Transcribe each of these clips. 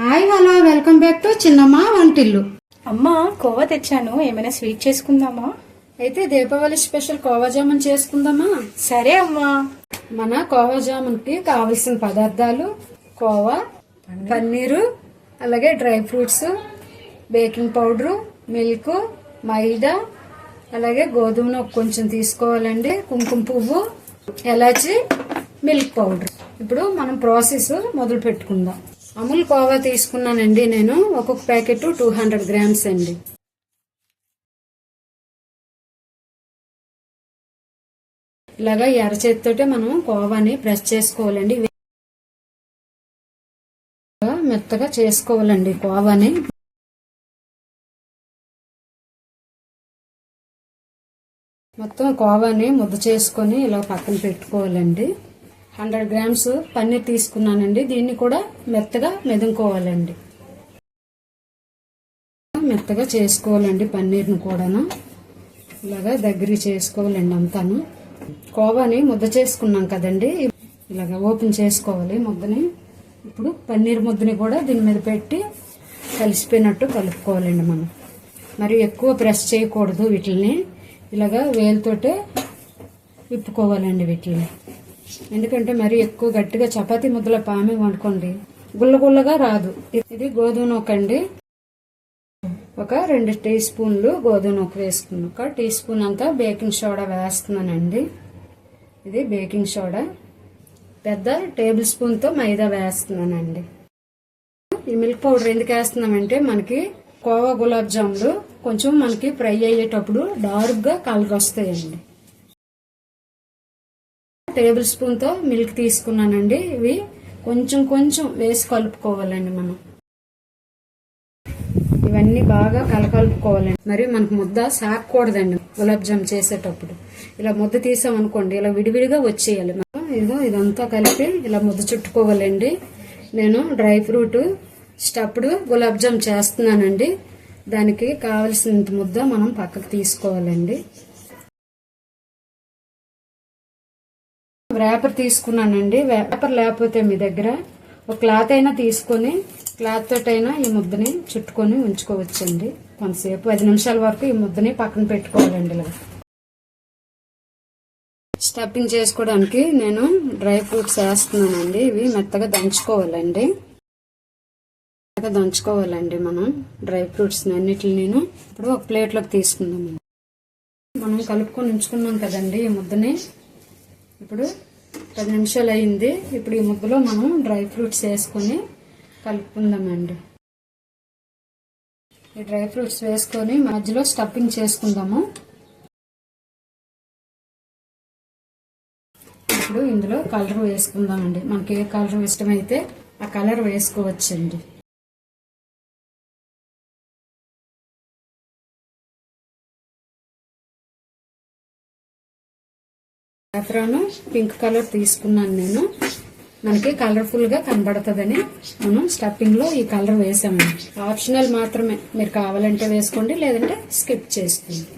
Hi hello welcome back to Chinnamma Vantillu. అమ్మా కోవా తెచ్చాను. ఏమైనా స్వీట్ చేసుకుందామా? అయితే దీపావళి స్పెషల్ కోవా జామున్ చేసుకుందామా? సరే అమ్మా. మన కోవా జామున్కి కావలసిన పదార్థాలు కోవా పన్నీరు అలాగే dry fruits baking powder milk maida అలాగే గోధుమ నూక కొంచెం తీసుకోవాలండి. కుంకుమ పువ్వు ఎలాచి మిల్క్ పౌడర్. ఇప్పుడు మనం ప్రాసెస్ మొదలు పెట్టుకుందాం. అమూల్ కోవా తీసుకున్నానండి నేను. ఒక్కొక్క ప్యాకెట్ టూ హండ్రెడ్ గ్రామ్స్ అండి. ఇలాగా ఎర్ర చేతితోటే మనం కోవాని ప్రెస్ చేసుకోవాలండి. మెత్తగా చేసుకోవాలండి కోవాని. మొత్తం కోవాని ముద్ద చేసుకొని ఇలా పక్కన పెట్టుకోవాలండి. హండ్రెడ్ గ్రామ్స్ పన్నీర్ తీసుకున్నానండి. దీన్ని కూడా మెత్తగా మెదుకోవాలండి. మెత్తగా చేసుకోవాలండి పన్నీర్ని కూడాను. ఇలాగా దగ్గర చేసుకోవాలండి అంతాను. కోవాని ముద్ద చేసుకున్నాం కదండి. ఇలాగ ఓపెన్ చేసుకోవాలి ముద్దని. ఇప్పుడు పన్నీర్ ముద్దని కూడా దీని మీద పెట్టి కలిసిపోయినట్టు కలుపుకోవాలండి మనం. మరి ఎక్కువ ప్రెస్ చేయకూడదు వీటిని ఇలాగా వేలుతోటే విప్పుకోవాలండి వీటిని ఎందుకంటే మరి ఎక్కువ గట్టిగా చపాతీ ముద్దల పామె వండుకోండి. గుల్ల గుల్లగా రాదు. ఇది గోధుమ నూక అండి. ఒక రెండు టీ స్పూన్లు గోధుమ నూక వేసుకున్నాను. ఒక టీ స్పూన్ అంతా బేకింగ్ సోడా వేస్తున్నానండి. ఇది బేకింగ్ సోడా. పెద్ద టేబుల్ స్పూన్తో మైదా వేస్తున్నానండి. ఈ మిల్క్ పౌడర్ ఎందుకు వేస్తున్నామంటే మనకి కోవా గులాబ్ జాములు కొంచెం మనకి ఫ్రై అయ్యేటప్పుడు డార్క్గా కలర్ టేబుల్ స్పూన్తో మిల్క్ తీసుకున్నానండి. ఇవి కొంచెం కొంచెం వేసి కలుపుకోవాలండి మనం. ఇవన్నీ బాగా కలకలుపుకోవాలండి మరి మనకు ముద్ద సాకూడదండి గులాబ్ జామ్ చేసేటప్పుడు. ఇలా ముద్ద తీసామనుకోండి ఇలా విడివిడిగా వచ్చేయాలి. మనం ఇదో ఇదంతా కలిపి ఇలా ముద్ద చుట్టుకోవాలండి. నేను dry fruit stuffed gulab jamun చేస్తున్నానండి. దానికి కావలసినంత ముద్ద మనం పక్కకు తీసుకోవాలండి. ర్యాపర్ తీసుకున్నానండి. ర్యాపర్ లేకపోతే మీ దగ్గర ఒక క్లాత్ అయినా తీసుకొని క్లాత్ తోటైనా ఈ ముద్దని చుట్టుకొని ఉంచుకోవచ్చండి. కొంతసేపు పది నిమిషాల వరకు ఈ ముద్దని పక్కన పెట్టుకోవాలండి ఇలా. స్టఫింగ్ చేసుకోవడానికి నేను డ్రై ఫ్రూట్స్ వేస్తున్నానండి. ఇవి మెత్తగా దంచుకోవాలండి. మెత్తగా దంచుకోవాలండి మనం డ్రై ఫ్రూట్స్ అన్నిటిని నేను ఇప్పుడు ఒక ప్లేట్లోకి తీసుకుందాం మనం కలుపుకొని ఉంచుకున్నాం కదండి ఈ ముద్దని. ఇప్పుడు పది నిమిషాలు అయింది ఇప్పుడు ఈ ముద్దలో మనం డ్రై ఫ్రూట్స్ వేసుకొని కలుపుకుందామండి. ఈ డ్రై ఫ్రూట్స్ వేసుకొని మధ్యలో స్టఫింగ్ చేసుకుందాము. ఇప్పుడు ఇందులో కలర్ వేసుకుందామండి. మనకి ఏ కలర్ ఇష్టమైతే ఆ కలర్ వేసుకోవచ్చండి. సాఫ్రాను పింక్ కలర్ తీసుకున్నాను నేను. మనకి కలర్ఫుల్గా కనబడుతుందని మనం స్టఫింగ్లో ఈ కలర్ వేసామండి ఆప్షనల్ మాత్రమే. మీరు కావాలంటే వేసుకోండి లేదంటే స్కిప్ చేసుకోండి.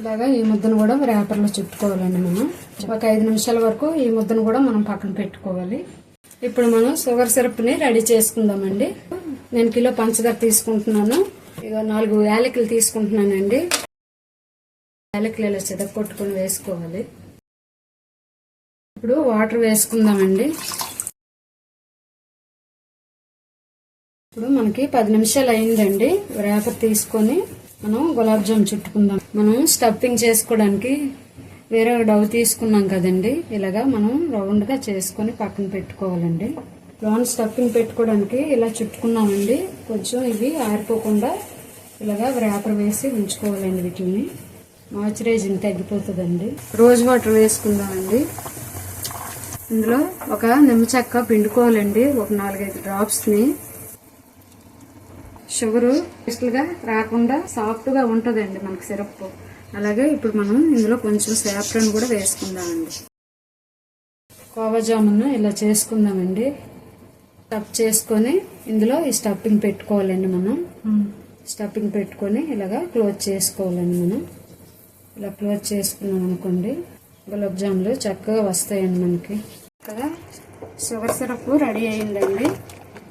ఇలాగా ఈ ముద్దను కూడా రేపర్లో చుట్టుకోవాలండి మనం. ఒక ఐదు నిమిషాల వరకు ఈ ముద్దను కూడా మనం పక్కన పెట్టుకోవాలి. ఇప్పుడు మనం షుగర్ సిరప్ని రెడీ చేసుకుందామండి. నేను కిలో పంచదార తీసుకుంటున్నాను. ఇక నాలుగు యాలకులు తీసుకుంటున్నానండి. యాలకులు ఇలా చెదక్ కొట్టుకొని వేసుకోవాలి. ఇప్పుడు వాటర్ వేసుకుందామండి. ఇప్పుడు మనకి పది నిమిషాలు అయిందండి. రేపర్ తీసుకొని మనం గులాబ్ జామ్ చుట్టుకుందాం. మనం స్టఫింగ్ చేసుకోవడానికి వేరే డవ్ తీసుకున్నాం కదండి. ఇలాగా మనం రౌండ్గా చేసుకొని పక్కన పెట్టుకోవాలండి. లోన్ స్టఫింగ్ పెట్టుకోవడానికి ఇలా చుట్టుకున్నామండి. కొంచెం ఇవి ఆరిపోకుండా ఇలాగా రేపర్ వేసి ఉంచుకోవాలండి వీటిని. మాయిశ్చరైజింగ్ తగ్గిపోతుందండి. రోజ్ వాటర్ వేసుకుందామండి. ఇందులో ఒక నిమ్మ చెక్క పిండుకోవాలండి. ఒక నాలుగైదు డ్రాప్స్ని. షుగర్గా రాకుండా సాఫ్ట్గా ఉంటుందండి మనకి సిరప్ అలాగే ఇప్పుడు మనం ఇందులో కొంచెం సాఫ్రన్ కూడా వేసుకుందామండి. కోవా జామున్ ఇలా చేసుకుందామండి. స్టఫ్ చేసుకొని ఇందులో ఈ స్టఫింగ్ పెట్టుకోవాలండి మనం. స్టఫింగ్ పెట్టుకొని ఇలాగా క్లోజ్ చేసుకోవాలండి మనం. ఇలా క్లోజ్ చేసుకున్నాం అనుకోండి గులాబ్ జాములు చక్కగా వస్తాయండి మనకి. కదా? షుగర్ సిరప్ రెడీ అయిందండి.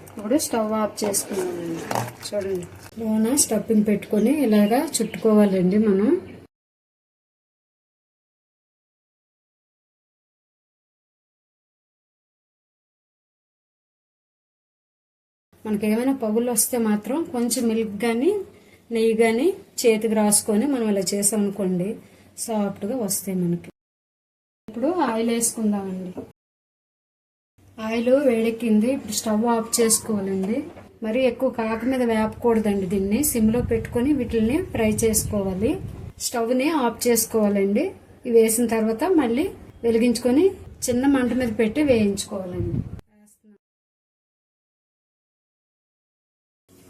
ఇప్పుడు స్టవ్ ఆఫ్ చేసుకున్నామండి చూడండి. లోన స్టఫింగ్ పెట్టుకొని ఇలాగా చుట్టుకోవాలండి మనం. మనకి ఏమైనా పగులు వస్తే మాత్రం కొంచెం మిల్క్ కానీ నెయ్యి కానీ చేతికి రాసుకొని మనం ఇలా చేసామనుకోండి సాఫ్ట్గా వస్తాయి మనకి. ఆయిల్ వేసుకుందామండి. ఆయిల్ వేడెక్కింది. ఇప్పుడు స్టవ్ ఆఫ్ చేసుకోవాలండి. మరి ఎక్కువ కాక మీద వేపకూడదండి దీన్ని. సిమ్లో పెట్టుకొని వీటిని ఫ్రై చేసుకోవాలి. స్టవ్ని ఆఫ్ చేసుకోవాలండి. ఇవి వేసిన తర్వాత మళ్ళీ వెలిగించుకొని చిన్న మంట మీద పెట్టి వేయించుకోవాలండి.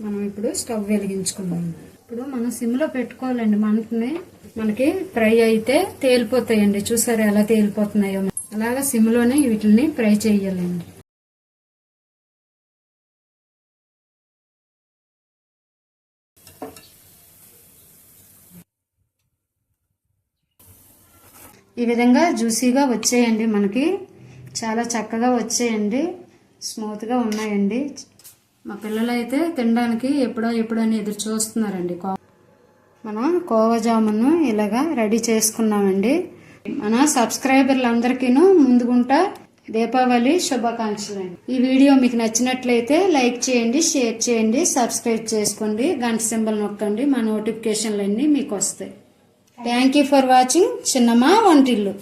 మనం ఇప్పుడు స్టవ్ వెలిగించుకుందాం. ఇప్పుడు మనం సిమ్లో పెట్టుకోవాలండి మంటని. మనకి ఫ్రై అయితే తేలిపోతాయండి. చూసారా ఎలా తేలిపోతున్నాయో. అలాగా సిమ్లోనే వీటిని ఫ్రై చేయాలండి. ఈ విధంగా జ్యూసీగా వచ్చేయండి మనకి. చాలా చక్కగా వచ్చేయండి. స్మూత్గా ఉన్నాయండి. మా పిల్లలు అయితే తినడానికి ఎప్పుడో ఎప్పుడో అని ఎదురు చూస్తున్నారండి. కో- మనం కోవజామును ఇలాగా రెడీ చేసుకున్నామండి. మన సబ్స్క్రైబర్లందరికీను ముందుగుంటా దీపావళి శుభాకాంక్షలు. అండి ఈ వీడియో మీకు నచ్చినట్లయితే లైక్ చేయండి షేర్ చేయండి సబ్స్క్రైబ్ చేసుకోండి గంట సింబల్ నొక్కండి మా నోటిఫికేషన్లు అన్నీ మీకు వస్తాయి thank you for watching. Chinnamma Vantillu.